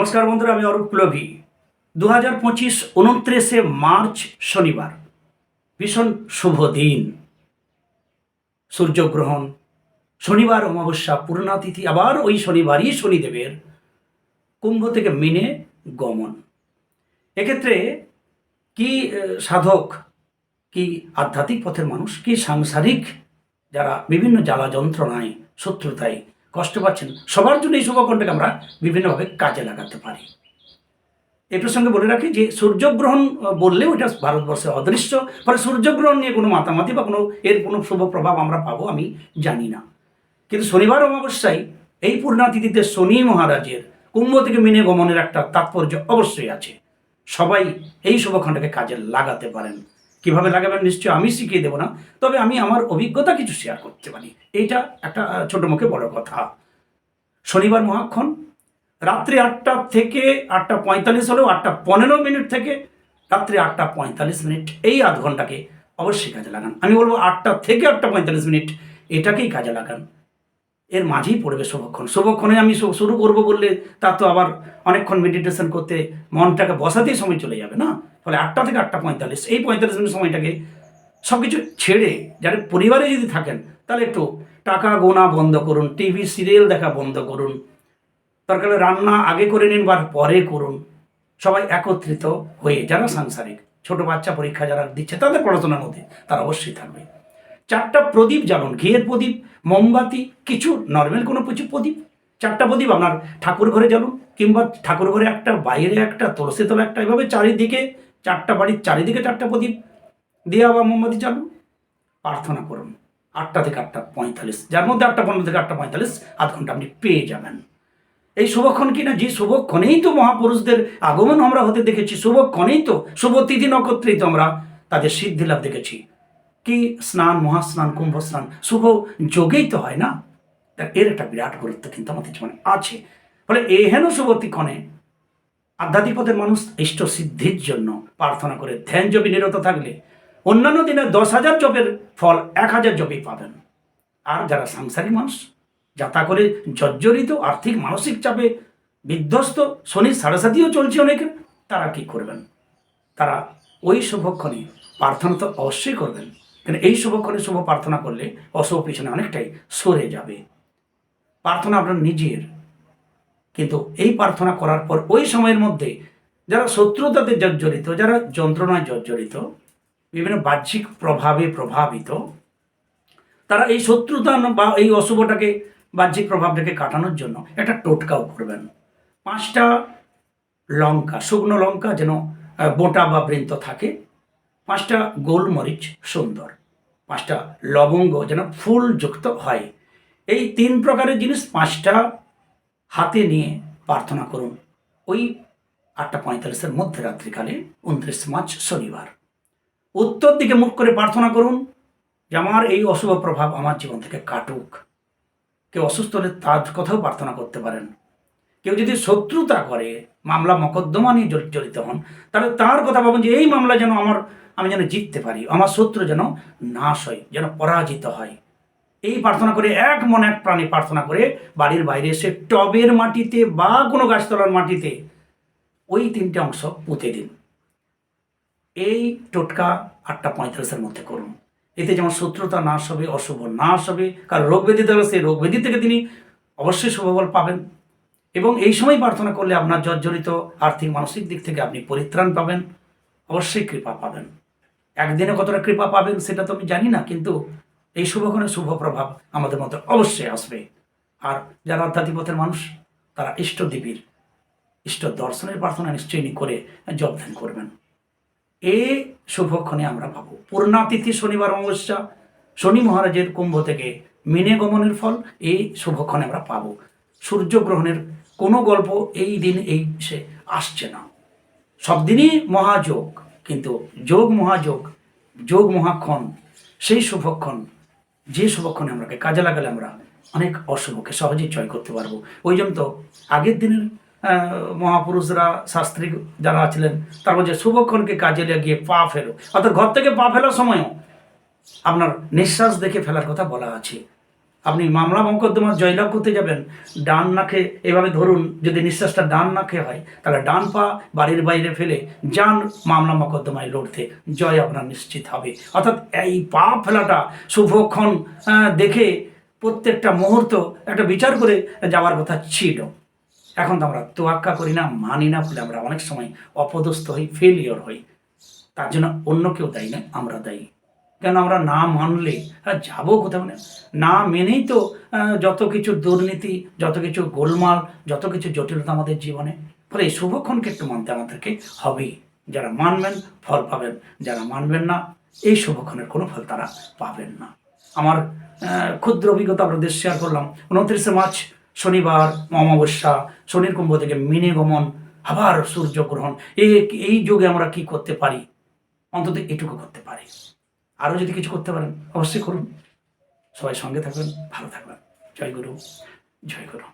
নমস্কার বন্ধুরা, আমি অরূপ কুলভি। দু হাজার পঁচিশ উনত্রিশে মার্চ শনিবার, ভীষণ শুভ দিন। সূর্যগ্রহণ, শনিবার অমাবস্যা পূর্ণাতিথি আবার ওই শনিবারই শনিদেবের কুম্ভ থেকে মিনে গমন। এক্ষেত্রে কি সাধক, কি আধ্যাত্মিক পথের মানুষ, কি সাংসারিক, যারা বিভিন্ন জ্বালা যন্ত্রণায় শত্রুতায় কষ্ট পাচ্ছেন। সবার জন্য এই শুভকণ্ডকে আমরা বিভিন্নভাবে কাজে লাগাতে পারি। এই প্রসঙ্গে বলে রাখি যে, সূর্যগ্রহণ বললেও এটা ভারতবর্ষে অদৃশ্য। ফলে সূর্যগ্রহণ নিয়ে কোনো মাতামাতি বা কোনো, এর কোনো শুভ প্রভাব আমরা পাবো আমি জানি না। কিন্তু শনিবার অমাবস্যায় এই পূর্ণাতিথিতে শনি মহারাজের কুম্ভ থেকে মিনে গমনের একটা তাৎপর্য অবশ্যই আছে। সবাই এই শুভখণ্ডকে কাজে লাগাতে পারেন। কীভাবে লাগাবেন নিশ্চয়ই আমি শিখিয়ে দেবো না। তবে আমি আমার অভিজ্ঞতা কিছু শেয়ার করতে পারি। এইটা একটা ছোট মুখে বড় কথা। শনিবার মহাক্ষণ, রাত্রি আটটা থেকে আটটা পঁয়তাল্লিশ হলেও আটটা পনেরো মিনিট থেকে রাত্রি আটটা পঁয়তাল্লিশ মিনিট এই আধ ঘন্টাকে অবশ্যই কাজে লাগান। আমি বলব আটটা থেকে আটটা পঁয়তাল্লিশ মিনিট এটাকেই কাজে লাগান। এর মাঝেই পড়বে শুভক্ষণ। শুভক্ষণে আমি শুরু করব বললে তার তো আবার অনেকক্ষণ মেডিটেশন করতে মনটাকে বসাতেই সময় চলে যাবে না? ফলে আটটা থেকে আটটা পঁয়তাল্লিশ। এই পঁয়তাল্লিশ মিনিট সময়টাকে সব কিছু ছেড়ে যারা পরিবারে যদি থাকেন, তাহলে একটু টাকা গোনা বন্ধ করুন, টিভি, সিরিয়াল দেখা বন্ধ করুন দরকার রান্না আগে করে নিন বা পরে করুন, সবাই একত্রিত হয়ে যারা সাংসারিক, ছোট বাচ্চা পরীক্ষা যারা দিচ্ছে, তাদের পড়াশোনার মধ্যে তারা অবশ্যই থাকবে। চারটা প্রদীপ জ্বালুন, ঘিয়ের প্রদীপ, মোমবাতি, কিছু নর্মাল কোনো কিছু প্রদীপ, চারটা প্রদীপ আপনার ঠাকুর ঘরে জ্বালুন, কিংবা ঠাকুর ঘরে একটা, বাইরে একটা, তুলসী তলা একটা, এভাবে চারিদিকে চারটা বাড়ির চারিদিকে চারটা প্রদীপ। দিয়ে আবার মোমবাতি জ্বালুন প্রার্থনা করুন। আটটা থেকে আটটা পঁয়তাল্লিশ। যার মধ্যে আটটা পনেরো থেকে আটটা পঁয়তাল্লিশ, আধ ঘণ্টা আপনি পেয়ে যাবেন। এই শুভক্ষণ কিনা যে শুভক্ষণেই তো মহাপুরুষদের আগমন আমরা হতে দেখেছি, শুভক্ষণেই তো শুভ তিথি নক্ষত্রেই তো আমরা তাদের সিদ্ধি লাভ দেখেছি। কি স্নান, মহাস্নান কুম্ভ স্নান শুভ যোগেই তো হয় না? এর একটা বিরাট গুরুত্ব কিন্তু আমাদের জীবনে আছে। ফলে এহেন শুভতিক্ষণে আধ্যাত্মিক পথের মানুষ ইষ্ট সিদ্ধির জন্য প্রার্থনা করে ধ্যান জপে নিরত থাকলে অন্যান্য দিনে দশ হাজার জপের ফল এক হাজার জপেই পাবেন। আর যারা সাংসারিক মানুষ যাতা করে জর্জরিত আর্থিক মানসিক চাপে বিধ্বস্ত শনির সাড়াসাতিও চলছে অনেকের তারা কি করবেন? তারা ওই শুভক্ষণে প্রার্থনা তো অবশ্যই করবেন। কিন্তু এই শুভক্ষণে শুভ প্রার্থনা করলে অশুভ পিছনে অনেকটাই সরে যাবে। প্রার্থনা আপনার নিজের কিন্তু এই প্রার্থনা করার পর ওই সময়ের মধ্যে যারা শত্রুতাতে জর্জরিত, যারা যন্ত্রণায় জর্জরিত, বিভিন্ন বাহ্যিক প্রভাবে প্রভাবিত, তারা এই শত্রুতা বা এই অশুভটাকে, বাহ্যিক প্রভাবটাকে কাটানোর জন্য একটা টোটকাও করবেন। পাঁচটা লঙ্কা, শুকনো লঙ্কা যেন বোটা বা বৃন্ত থাকে। পাঁচটা গোলমরিচ সুন্দর। পাঁচটা লবঙ্গ যেন ফুলযুক্ত হয়। এই তিন প্রকারের জিনিস পাঁচটা হাতে নিয়ে প্রার্থনা করুন। ওই আটটা পঁয়তাল্লিশের মধ্যে রাত্রিকালে উনত্রিশ মার্চ শনিবার। উত্তর দিকে মুখ করে প্রার্থনা করুন যে আমার এই অশুভ প্রভাব আমার জীবন থেকে কাটুক। কেউ অসুস্থ হলে তার কথাও প্রার্থনা করতে পারেন। কেউ যদি শত্রুতা করে, মামলা মকদ্দমা নিয়ে জড়ি- জড়িত হন, তাহলে তার কথা ভাবুন যে এই মামলা যেন আমার আমি যেন জিততে পারি, আমার শত্রু যেন নাশ হয়, যেন পরাজিত হয়। এই প্রার্থনা করে এক মনে এক প্রাণী প্রার্থনা করে বাড়ির বাইরে এসে টবের মাটিতে বা কোনো গাছতলার মাটিতে ওই তিনটে অংশ পুঁতে দিন। এই টোটকা আটটা পঁয়তাল্লিশের মধ্যে করুন। এতে যেমন শত্রুতা নাশ হবে, অশুভ নাশ হবে কারণ রোগ ব্যাধি থাকলে সেই রোগ ব্যাধি থেকে তিনি অবশ্যই শুভফল পাবেন। এবং এই সময় প্রার্থনা করলে আপনার জর্জরিত আর্থিক মানসিক দিক থেকে আপনি পরিত্রাণ পাবেন, অবশ্যই কৃপা পাবেন। একদিনে কতটা কৃপা পাবেন সেটা তো আমি জানি না, কিন্তু এই শুভক্ষণে শুভ প্রভাব আমাদের মধ্যে অবশ্যই আসবে। আর যারা আধ্যাত্মিক পথের মানুষ, তারা ইষ্টদেবীর ইষ্ট দর্শনের প্রার্থনা নিশ্চয়ই করে জপ ধ্যান করবেন। এই শুভক্ষণে আমরা পাবো। পূর্ণাতিথি শনিবার অমাবস্যা, শনি মহারাজের কুম্ভ থেকে মিনে গমনের ফল এই শুভক্ষণে আমরা পাবো। সূর্যগ্রহণের কোনো গল্প এই দিন এই সে আসছে না। সব দিনই মহাযোগ, কিন্তু যোগ মহাযোগ, যোগ মহাক্ষণ, সেই শুভক্ষণ যে শুভক্ষণে আমরাকে কাজে লাগালে আমরা অনেক অশুভকে সহজেই জয় করতে পারব। ওই জন্য তো আগের দিনের মহাপুরুষরা, শাস্ত্রী যারা ছিলেন তার মধ্যে শুভক্ষণকে কাজে লাগিয়ে পা ফেলো, অর্থাৎ ঘর থেকে পা ফেলার সময়ও আপনার নিঃশ্বাস দেখে ফেলার কথা বলা আছে। আপনি মামলা মকদ্দমা জয়লাভ করতে যাবেন, ডান নাকে এভাবে ধরুন, যদি নিঃশ্বাসটা ডান নাকে হয়, তাহলে ডান পা বাড়ির বাইরে ফেলে যান মামলা মকদ্দমায় লড়তে। জয় আপনার নিশ্চিত হবে। অর্থাৎ এই পা ফেলাটা শুভক্ষণ দেখে প্রত্যেকটা মুহূর্ত একটা বিচার করে যাওয়ার কথা ছিল। এখন তো আমরা তোয়াক্কা করি না, মানি না বলে আমরা অনেক সময় অপদস্থ হই ফেলিওর হই। তার জন্য অন্য কেউ দায়ী না আমরা দায়ী। কেন আমরা না মানলে? যাব কোথাও না না মেনেই তো যত কিছু দুর্নীতি, যত কিছু গোলমাল, যত কিছু জটিলতা আমাদের জীবনে, ফলে এই শুভক্ষণকে একটু মানতে আমাদেরকে হবেই। যারা মানবেন, ফল পাবেন। যারা মানবেন না, এই শুভক্ষণের কোনো ফল তারা পাবেন না। আমার ক্ষুদ্র অভিজ্ঞতা আপনাদের শেয়ার করলাম। উনত্রিশে মার্চ, শনিবার, অমাবস্যা, শনির কুম্ভ থেকে মিনে গমন, আবার সূর্যগ্রহণ এই এই যুগে আমরা কি করতে পারি? অন্তত এটুকু করতে পারি। আরও যদি কিছু করতে পারেন, অবশ্যই করুন। সবাই সঙ্গে থাকবেন, ভালো থাকবেন। জয় গুরু জয় গুরু।